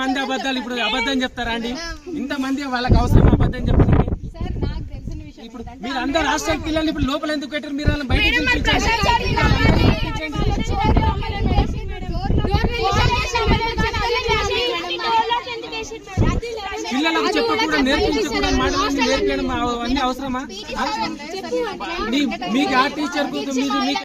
మంది అబద్ధాలు ఇప్పుడు అబద్ధం చెప్తారా అండి ఇంత మంది వాళ్ళకి అవసరం అబద్ధం చెప్పడానికి సార్ నాకు తెలిసిన విషయం ఇప్పుడు మీరు అందరు హాస్టల్ పిల్లల్ని ఇప్పుడు లోపల ఎందుకు పెట్టారు మీరు వాళ్ళని బయటకు. పిల్లలకు చెప్పకుండా నేర్పించకుండా మాటలు నేర్పించడం అన్ని అవసరమా మీ మీకు ఆ టీచర్ మీకు మీకు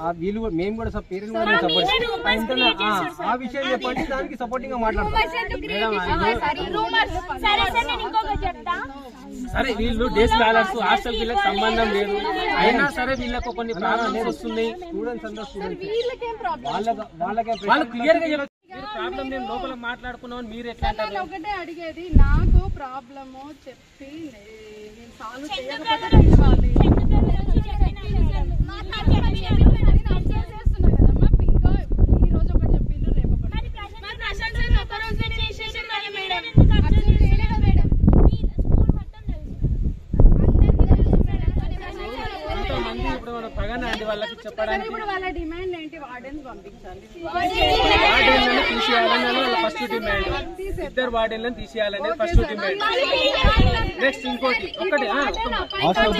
ఆ వీళ్ళు కూడా మేము కూడా పేరెంట్ కూడా సపోర్ట్ ఆ విషయం చెప్పండి దానికి సపోర్టింగ్గా మాట్లాడతాం. సరే? వీళ్ళు డేస్ స్కాలర్స్ హాస్టల్ పిల్లలకు సంబంధం లేదు. అయినా సరే వీళ్ళకు కొన్ని ప్రాబ్లమ్స్ వస్తున్నాయి. స్టూడెంట్స్ అందరూ స్టూడెంట్స్ వీళ్ళకేం ప్రాబ్లం వాళ్ళకి వాళ్ళకే వాళ్ళు క్లియర్గా చెప్తారు మీరు ప్రాబ్లం నేను లోపల మాట్లాడుకున్నాం మీరు ఎట్లా నేను ఒకటే అడిగేది నాకు ప్రాబ్లము చెప్పి నే- నేను సాల్వ్ చేయకపోతే మన పగన అండి వాళ్ళకి చెప్పడానికి. ఇప్పుడు వాళ్ళ డిమాండ్ ఏంటి? వార్డెన్స్ పంపించాలి వార్డెన్లను తీసేయాలని వాళ్ళ ఫస్ట్ డిమాండ్. ఇద్దరు వార్డెన్లను తీసేయాలనేది ఫస్ట్ డిమాండ్. నెక్స్ట్ ఇంకోటి. ఒకటి. ఆ, ఒక్క- హాస్టల్